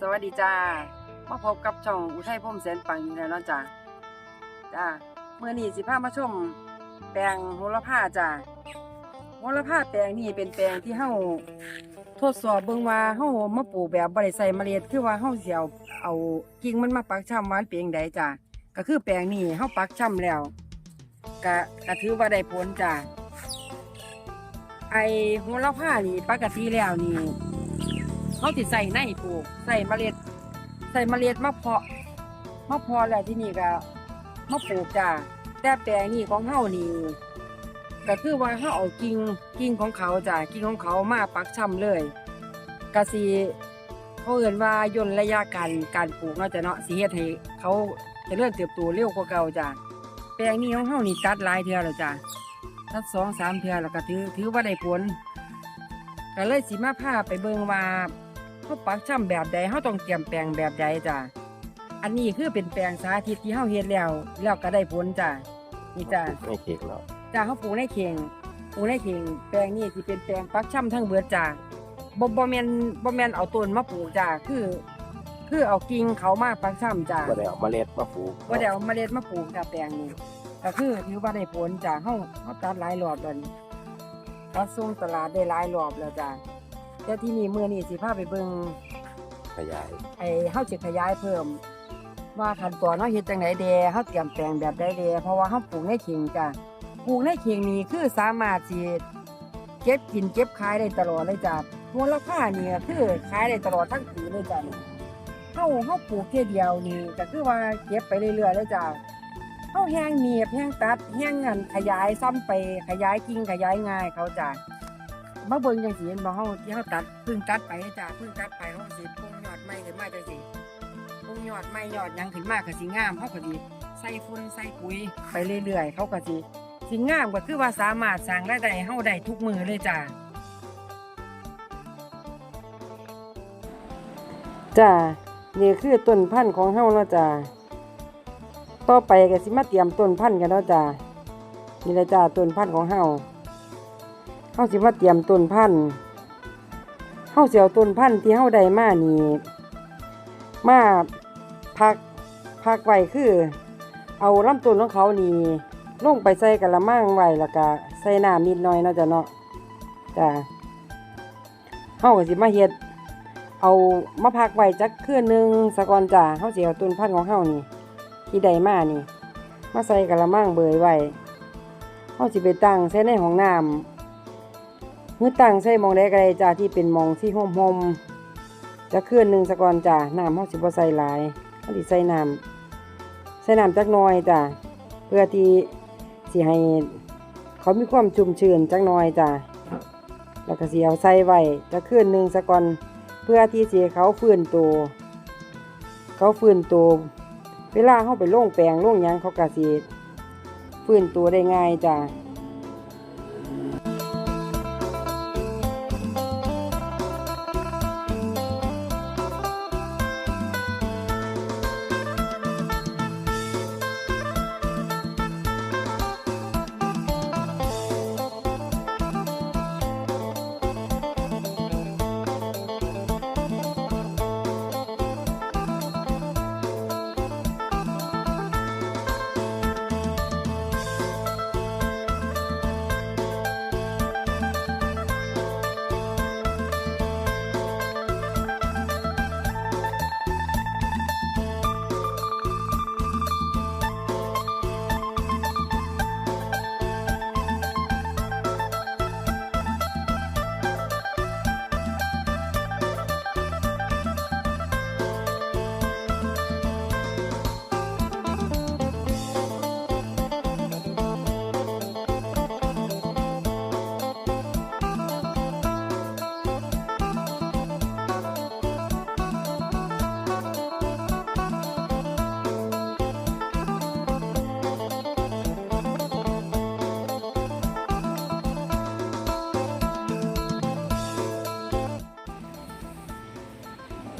สวัสดีจ้ามาพบกับช่องอุทัยพรหมแสนปังอีกแล้วเนาะจ้าจ้าเมื่อนี้สิพามาชมแปลงโหระพาจ้าโหระพาแปลงนี้เป็นแปลงที่เฮาทดสอบเบิ่งว่าเฮามาปลูกแบบบ่ได้ใส่เมล็ดคือว่าเฮาสิเอาเอากิ่งมันมาปักช่ำหวานเปียงใดจ้าก็คือแปลงนี้เฮาปักช่ำแล้วก็ก็ถือว่าได้ผลจ้าไอโหระพานี่ปกติแล้วนี่ เขาติใส่ในปลูกใส่เมล็ด ใส่เมล็ดมะเพาะมะเพาะแล้วที่นี่ก็มะปลูกจ้าแต่แปลงนี่ของเฮานี่ก็คือว่าเฮาเอากิ่งกิ่งของเขาจ้ากิ่งของเขามาปักช่ำเลยกะสีเขาเอื่นว่าย่นระยะการการปลูกเนาะจ้ะเนาะสิเฮ็ดให้เขาจะเริ่มเติบโตเร็วกว่าเก่าจ้าแปลงนี้ของเฮานี่ตัดหลายเทื่อแล้วจ้าตัดสองสามเทื่อแล้วก็ถือถือว่าได้ผลก็เลยสิมาพาไปเบิ่งว่า เขาปักช่ำแบบใดเขาต้องเตรียมแปลงแบบใดจ้ะอันนี้คือเป็นแปลงสาธิตที่เฮาเฮ็ดแล้ว แล้วก็ได้ผลจ้ะนี่จ้ะไม่เค้กแล้วจ้ะเขาปลูกในเข่งปลูกในเข่งแปลงนี้ที่เป็นแปลงปักช่ำทั้งเบิดจ้ะบ่บ่แม่นบ่แม่นเอาต้นมาปลูกจ้ะคือ คือเอากิ่งเขามาปักช่ำจ้ะ ก็ได้เอาเมล็ดมาปลูกว่าเดี๋ยวเมล็ดมาปลูกจ้ะแปลงนี้ก็คือถือว่าได้ผลจ้ะเฮาเฮาตัดหลายรอบแล้วนี่ตัดส่งตลาดได้หลายรอบแล้วจ้ะ แต่ที่นี่มื้อนี้สิพาไปเบิ่งขยาย ไอ้เฮาสิขยายเพิ่ม ว่าขั้นตอนเฮาเฮ็ดจังไดแดเฮาเตรียมแปลงแบบใดแดเพราะว่าเฮาปลูกในเข่งจ้ะปลูกในเข่งนี่คือสามารถสิเก็บกินเก็บขายได้ตลอดเลยจ้ะมูลค่านี่ก็คือขายได้ตลอดทั้งปีเลยจ้ะเฮาเฮาปลูกแค่เดียวนี่ก็คือว่าเก็บไปเรื่อยๆเลยจ้ะเฮาแห้งเนียบแห้งตัดแห้งงันขยายซ้ำไปขยายกิ่งขยายง่ายเขาจ้ะ มาเบิ่งจังซี่เห็นบ่เฮาที่เฮาตัดเพิ่งตัดไปจ้ะเพิ่งตัดไปเฮาสิปรุงยอดใหม่ขึ้นมาจังซี่ปรุงยอดไม่ยอดหยังขึ้นมากก็สิงามเขาก็ดีใส่ฝุ่นใส่ปุ๋ยไปเรื่อยๆเขาก็สิสิงามก็คือว่าสามารถสร้างรายได้ให้เฮาได้ทุกมือเลยจ้าจ้านี่คือต้นพันธุ์ของเฮาแล้วจ้าต่อไปก็สิมาเตรียมต้นพันธุ์กันแล้วจ้านี่แหละจ้าต้นพันธุ์ของเฮา เฮาสิมาเตรียมต้นพันธุ์เฮาเสิเอาต้นพันธุ์ที่เฮาได้มานี่มาพักพักไว้คือ เอาลำต้นของเขานี่ลงไปใส่กระมังไว้แล้วก็ใส่น้ำนิดหน่อยเนาะจ้ะเนาะจ้ะเฮาก็สิมาเฮ็ดเอามาพักไว้จักคืนหนึงสะก่อนจ้ะเฮาสิเอาต้นพันธุ์ของเฮานี่ ที่ได้มานี่ มาใส่กระมังเบยไว้เฮาสิไปตั้งใส่ในห้องน้ำ มือตั้งใส่มองใดก็ได้จ้ะที่เป็นมองที่ห่มๆจะเคลื่อนหนึ่งสะก่อนจ้ะน้ำเฮาสิบใส่หลายเฮาสิใส่น้ำใส่น้ำจักน่อยจ้ะเพื่อที่สิให้เขามีความชุ่มชื้นจักน่อยจ้ะแล้วก็สิเอาใส่ไว้จะเคลื่อนหนึ่งสะก่อนเพื่อที่สิให้เขาฟื้นตัวเขาฟื้นตัวเวลาเฮาไปลงแปลงลงยังเขาก็สิฟื้นตัวได้ง่ายจ้ะ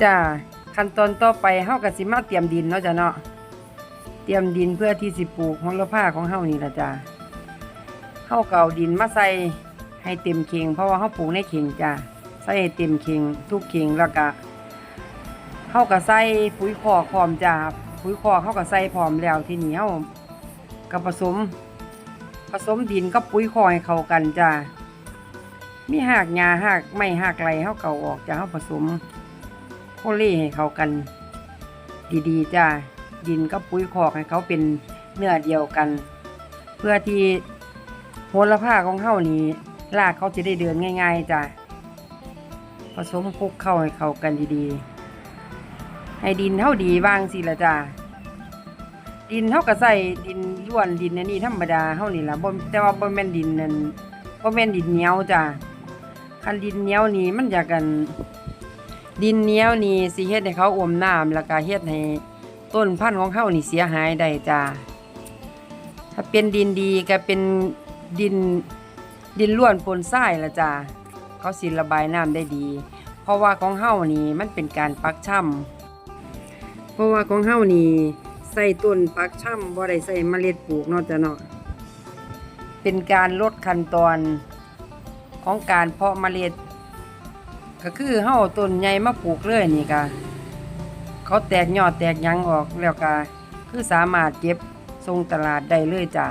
จ้าขั้นตอนต่อไปเฮาก็สิมาเตรียมดินเนาะจ้ะเนาะเตรียมดินเพื่อที่สิปลูกโหระพาของเฮานี่ล่ะจ้าเฮาเก็เอาดินมาใส่ให้เต็มเข่งเพราะว่าเฮาปลูกในเข่งจ้าใส่ให้เต็มเข่งทุกเข่งแล้วก็เฮเฮาก็ใส่ปุ๋ยคอกพร้อมจ้าปุ๋ยคอกเฮาก็ใส่พร้อมแล้วทีนี้เฮาก็ผสม ผสมดินกับปุ๋ยคอกให้เข้ากันจ้ามีหากหญ้าหากไม้หากไรเฮาเก่าออกจ้าเฮาผสม โคเล่ให้เขากันดีๆจ้าดินกับปุ๋ยคอกให้เขาเป็นเนื้อเดียวกัน เพื่อที่โหระพาของเฮานี่รากเขาจะได้เดินง่าย ๆจ้าผสมคลุกเข้าให้เขากันดีๆ ให้ดินเท่าดีวางสิละจ้าดินเท่ากับใส่ดินล้วนดินนนี้ธรรมดาเท่านี่ละบ่แต่ว่าบ่แม่นดินนั่นบ่แม่นดินเหนียวจ้าคันดินเหนียวนี่มันอยากกัน ดินเหนียวนี่สิเฮ็ดให้เขาอมน้ำแล้วก็เฮ็ดให้ต้นพันธุ์ของเขานี่เสียหายได้จ้าถ้าเป็นดินดีก็เป็นดินดินล้วนปนทรายละจ้าเขาสิระบายน้ำได้ดี เพราะว่าของเฮานี่มันเป็นการปักช่ำเพราะว่าของเฮานี่ใส่ต้นปักช่ำบ่ได้ใส่เมล็ดปลูกเนาะจ้ะเนาะเป็นการลดขั้นตอนของการเพาะเมล็ด ก็คือเฮาต้นใหญ่มาปลูกเลยนี่ก็เขาแตกยอดแตกยังออกแล้วก็คือสามารถเก็บส่งตลาดได้เลยจ้า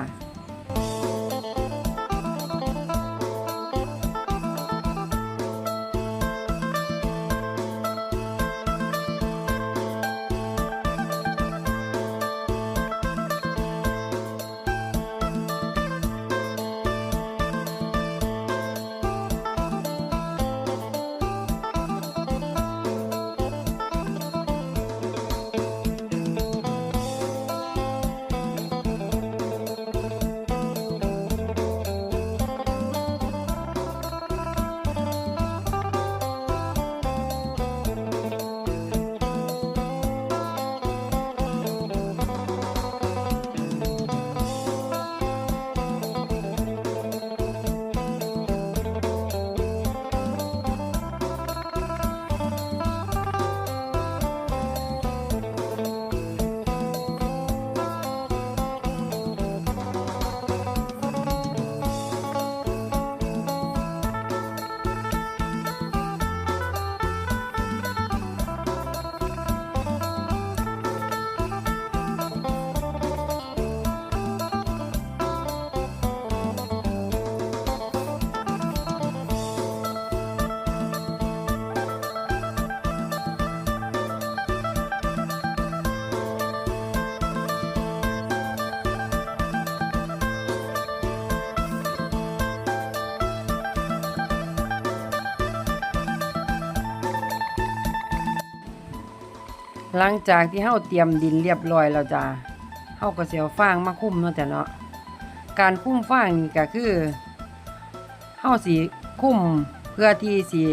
หลังจากที่เฮาเตรียมดินเรียบร้อยแล้วจ้าเฮาก็สิเอาฟางมาคุ้มเนาะจ้ะเนาะ การคุ้มฟางนี่ก็คือเฮาสิคุ้มเพื่อที่สิ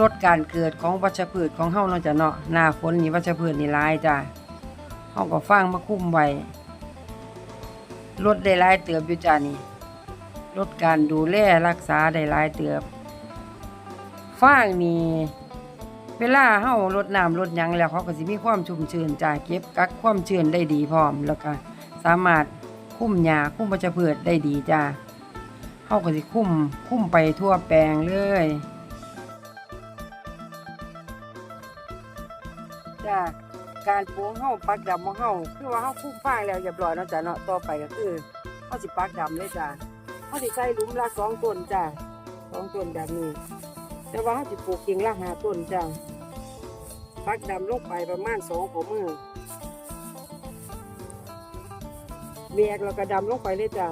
ลดการเกิดของวัชพืชของเฮาเนาะจ้ะเนาะ หน้าฝนนี่วัชพืชนี่หลายจ้าเฮาก็ฟางมาคุ้มไว้ลดได้หลายเติบอยู่จ้านี่ลดการดูแลรักษาได้หลายเติบฟางนี่ เวลาเฮารดน้ำรดหยังแล้วเขาก็สิมีความชุ่มชื้นจ้าเก็บกักความชื้นได้ดีพร้อมแล้วก็สามารถคุ้มหญ้าคุ้มวัชพืชได้ดีจ้าเฮาก็สิคุ้มคุ้มไปทั่วแปลงเลยจ้าการปลูกเฮาปักดำของเฮาคือว่าเฮาคุ้มฟางแล้วเรียบร้อยเนาะจ้าเนาะต่อไปก็คือเฮาสิปักดำเลยจ้าเฮาสิใส่หลุมละสองต้นจ้าสองต้นแบบนี้ แต่ว่าเขาจะปลูกกิ่งละหาต้นจ้าปักดำลงไปประมาณสองขอมือแบกแล้วก็ดำลงไปเลยจ้า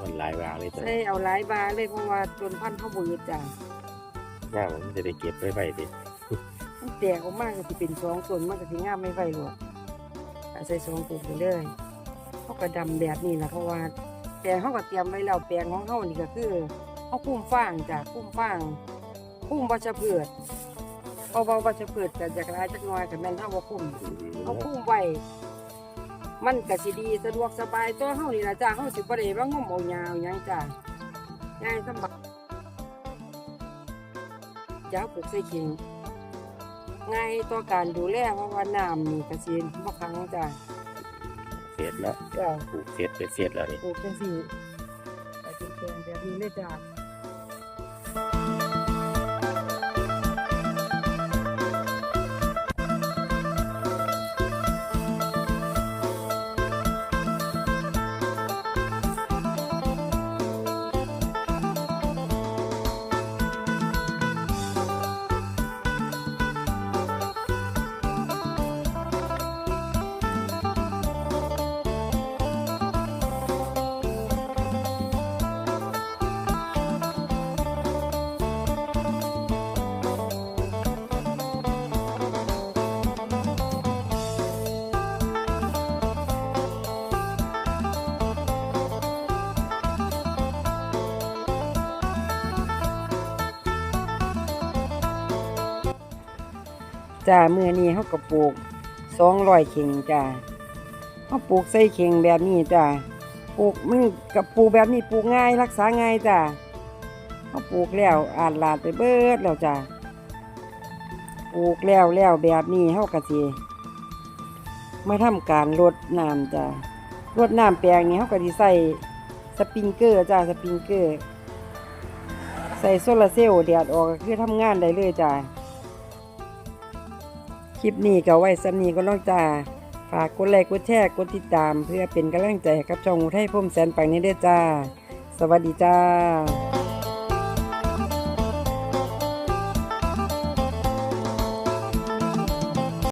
มันหลายวางเลยตัวใส่เอาหลายบาเลยเพราะว่าต้นพันธุ์เขาบุญจ้าย่างมันจะได้เก็บไว้ไว้ดิมันแตกออกมากก็จะเป็นสองต้นมันก็สิงามไม่ไหวหรอกก็ใส่สองต้นไปเลย เขาก็ดำแบบนี้แหละเพราะว่าแปลงเขาก็เตรียมไว้แล้วแปลงของเขานี่ก็คือเขาคุ้มฟางจ้ะคุ้มฟางคุ้มวัชพืชเพราะว่าวัชพืชจะจากรายจักน้อยกับแม่นเท่าว่าคุ้มเอาคุ้มไว้มันก็สิดีสะดวกสบายตัวเฮานี่ล่ะจ้าเฮาสิบ่ได้ว่างมเอายาวหยังจ้าง่ายสบายจ้าปลูกใส่ขิงง่ายต่อการดูแลเพราะว่าน้ำนี่ก็สิบ่ครั้งจ้า เสร็จแล้วจ้าปลูกเสร็จไปเสร็จแล้วนี่ ปลูกจังซี่ก็สิเป็นแบบนี้เลยจ้า จ้ามื้อนี้เฮาก็ปลูก200เข่งจ้าเฮาปลูกใส่เข่งแบบนี้จ้าปลูกมันกับปลูกแบบนี้ปลูกง่ายรักษาง่ายจ้าเฮาปลูกแล้วอาดลาดไปเบิดแล้วจ้าปลูกแล้วแล้วแบบนี้เฮาก็สิมาทำการรดน้ำจ้ารดน้ำแปลงนี้เฮาก็สิใส่สปริงเกอร์จ้าสปริงเกอร์ ใส่โซลาร์เซลล์แดดออกก็คือทำงานได้เลยจ้า คลิปนี้ก็ไว้สำนีก็ต้องจ้าฝากกดไลค์กดแชร์กดติดตาม เพื่อเป็นกำลังใจให้กับช่องอุทัยพุ่มแสนปังนี้ด้วยจ้า สวัสดีจ้า